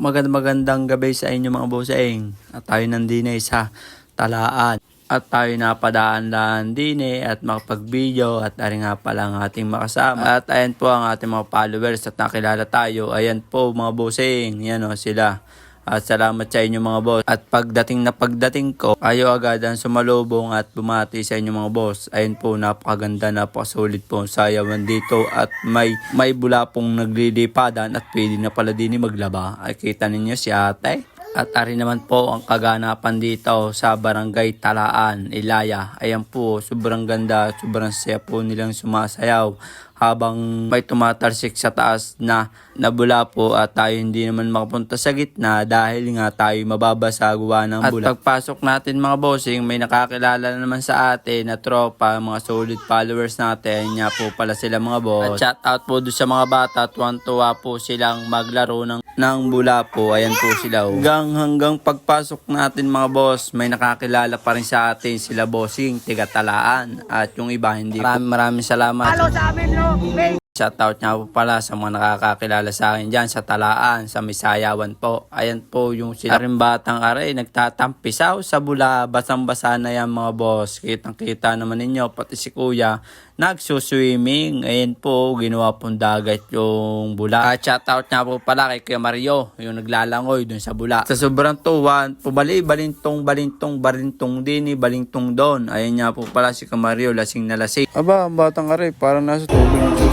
Magand magandang gabi sa inyo mga bossing. At tayo nandine sa talaan. At tayo napadaan lang din eh at makapag-video at ari nga pala ang ating makasama. At ayan po ang ating mga followers at nakilala tayo. Ayan po mga bossing. Yan o sila. At salamat sa inyo mga boss. At pagdating na pagdating ko, ayo agad ang sumalubong at bumati sa inyo mga boss. Ayun po, napakaganda, napakasulit po ang sayawan dito. At may, may bula pong naglilipadan at pwede na pala din maglaba. Ay kita ninyo si ate. At ari naman po ang kaganapan dito sa Barangay Talaan, Ilaya. Ayan po, sobrang ganda, sobrang saya po nilang sumasayaw habang may tumatarsik sa taas na nabula po at tayo hindi naman makapunta sa gitna dahil nga tayo mababasa gawa ng bula. At pagpasok natin mga bossing, may nakakilala na naman sa atin na tropa, mga solid followers natin. Nga po pala sila mga boss. At shout out po doon sa mga bata, tuwan-tuwa po silang maglaro ng ng bula po. Ayan po sila. oh. Hanggang, hanggang pagpasok natin mga boss, may nakakilala pa rin sa atin sila bossing, tiga talaan. At yung iba hindi Maraming maraming salamat. Follow sa amin, no? May Shoutout nga po pala sa mga nakakakilala sa akin dyan sa Talaan, sa Misayawan po. Ayan po yung sila rin batang aray, nagtatampisaw sa bula, basang-basa na yan mga boss. Kitang-kita naman ninyo, pati si kuya, nagsuswimming. Ayan po, ginawa pong dagat yung bula. At shoutout nga po pala kay Kuya Mario, yung naglalangoy dun sa bula. Sa sobrang tuwan, pabali, balintong, balintong, balintong din, balintong doon. Ayan nga po pala si Kuya Mario, lasing na lasing. Aba, ang batang aray, parang nasa tubig.